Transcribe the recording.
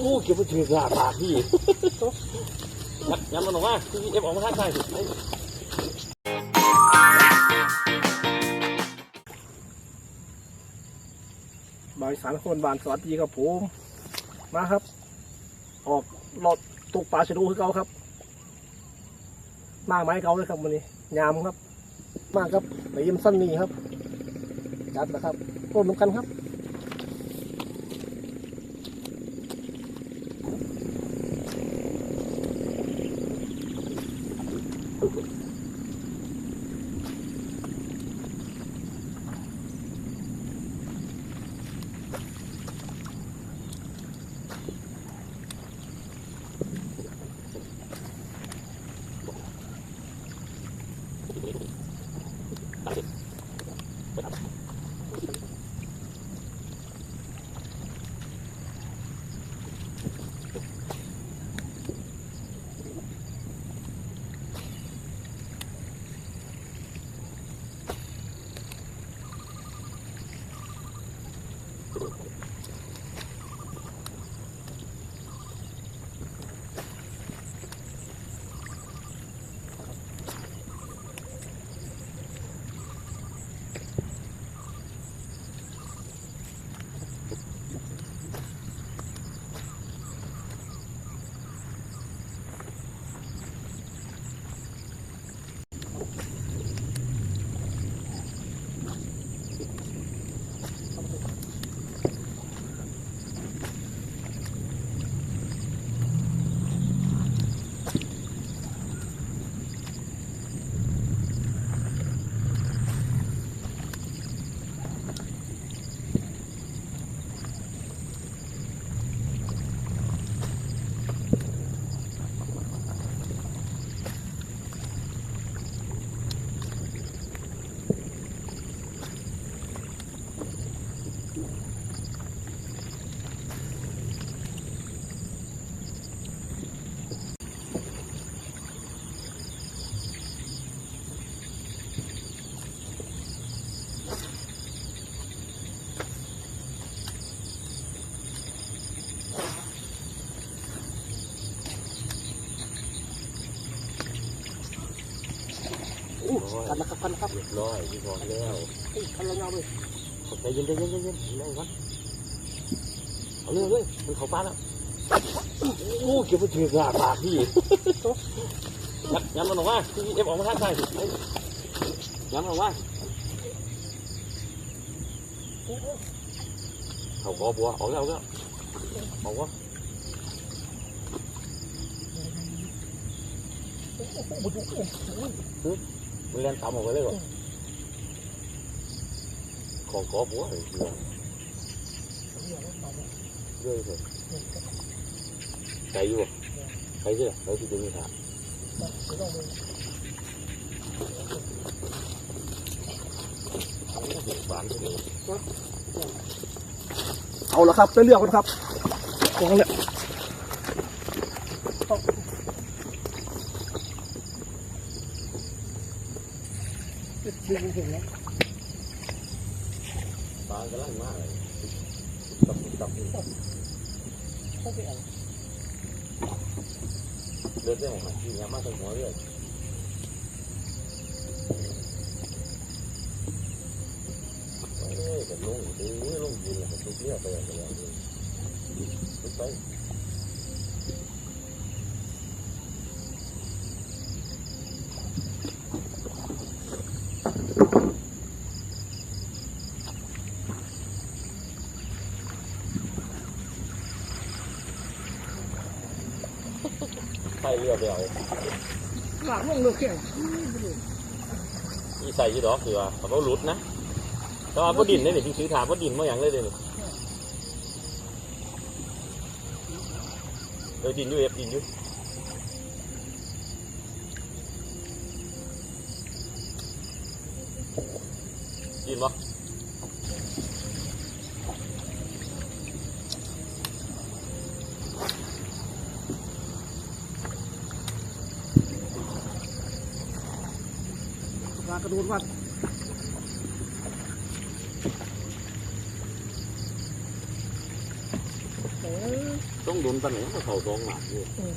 โอ้เก็บไปถือกระปากพี่ยับยับมันออกมาพี่เอฟออกมาทางซ้ายสิไอ้บายสารคนบานสวัสดีครับผมมาครับ ออกหลอดตกปลาชะดูคือเก่าครับมากไม้เก่าเลยครับวันนี้ยามครับ มากครับไปยิ้มสั้นนี่ครับจัดนะครับร่วมมือกันครับ করবো อู้กันนะครับกันนะครับเรียบร้อยพี่บอกแล้วเฮ้ยกันเราเงาเลยใจเย็นใจเย็นใจเย็นเร็วก่อนเอาเรื่องเลยมันเข้าปากแล้วโอ้เก็บไปถือกระปากพี่ยับยับมันออกมาพี่เอฟออกมาทางซ้ายสิไอ้ยับมันออกมาเขากอบัวออกแล้วออกแล้วออกวะ มันเล่นตามออกไปเลยเหรอของกอบัวเลยเรื่องเรื่อยเลยใจอยู่บ่ใจเชื่อใจที่จะมีทางหวานเลยเอาละครับไปเลือกกันครับกอง เนี่ยปลากำลังมากเลยตับตับเลือดได้ของมันที่นี้มาตั้งหัวเรื่องเอ้ยแต่ลงโอ้ยลงยืนเลยทุกเรื่องไปอย่างเดียวเลยไป ไปเรือไปเอาหลังลงเลือกแข่งอีใส่ยี่ดอกคือว่าเขาหลุดนะแต่ว่าพอดินได้เนี่ยจริงซื้อถามพอดินมาอย่างเลยเลยเออดินอยู่เอฟดินอยู่ดินบ่ปากระโดดวัดเออโตต้องโดนปันไหนมาเข่าสองหมากอยู่อืม